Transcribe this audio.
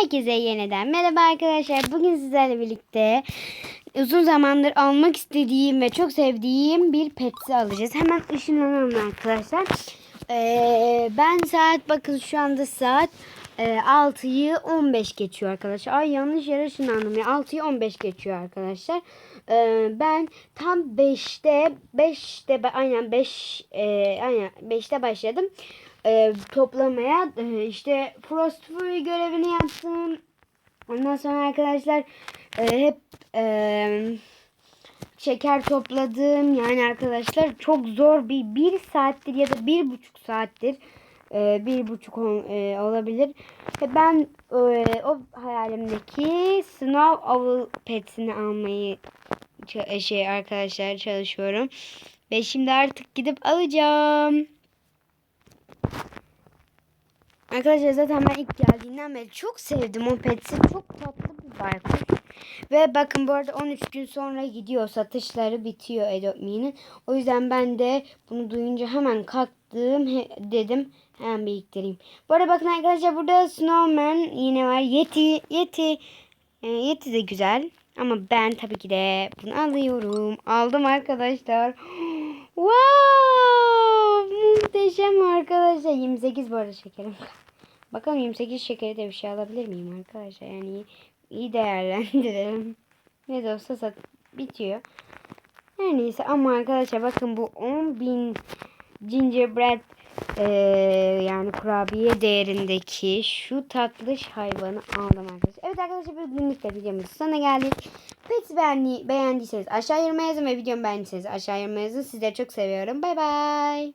Herkese yeniden merhaba arkadaşlar. Bugün sizlerle birlikte uzun zamandır almak istediğim ve çok sevdiğim bir petsi alacağız. Hemen ışınlanalım arkadaşlar. Ee, ben saat bakın şu anda saat e, 6'yı 15 geçiyor arkadaşlar. Ay yanlış yere ışınlandım ya. 6'yı 15 geçiyor arkadaşlar. Ee, ben tam 5'te 5'te be- aynen 5 e, aynen 5'te başladım e, toplamaya e, işte Frost Fury görevini yaptım. Ondan sonra arkadaşlar e, hep e, şeker topladım. Yani arkadaşlar çok zor bir bir saattir ya da bir buçuk saattir e, bir buçuk ol- e, olabilir. Ve ben e, o hayalimdeki Snow Owl Pets'ini almayı şey arkadaşlar çalışıyorum. Ve şimdi artık gidip alacağım. Arkadaşlar zaten ben ilk geldiğinden beri çok sevdim o petsi. Çok tatlı bir baykuş. Ve bakın bu arada 13 gün sonra gidiyor. Satışları bitiyor Adopt. O yüzden ben de bunu duyunca hemen kalktım. He- dedim hemen biriktireyim. Bu arada bakın arkadaşlar burada Snowman yine var. Yeti. Yeti. E, Yeti de güzel. Ama ben tabii ki de bunu alıyorum. Aldım arkadaşlar. Wow! Muhteşem arkadaşlar. 28 bu arada şekerim. Bakalım 28 şekeri de bir şey alabilir miyim arkadaşlar? Yani iyi, iyi değerlendirelim. Ne de olsa sat bitiyor. Her neyse ama arkadaşlar bakın bu 10.000 gingerbread eee, yani kurabiye değerindeki şu tatlış hayvanı aldım arkadaşlar. Evet arkadaşlar bugünlük de videomuzun sonuna geldik. Peki beğendi, beğendiyseniz aşağı yoruma yazın ve videomu beğendiyseniz aşağı yoruma yazın. Sizleri çok seviyorum. Bay bay.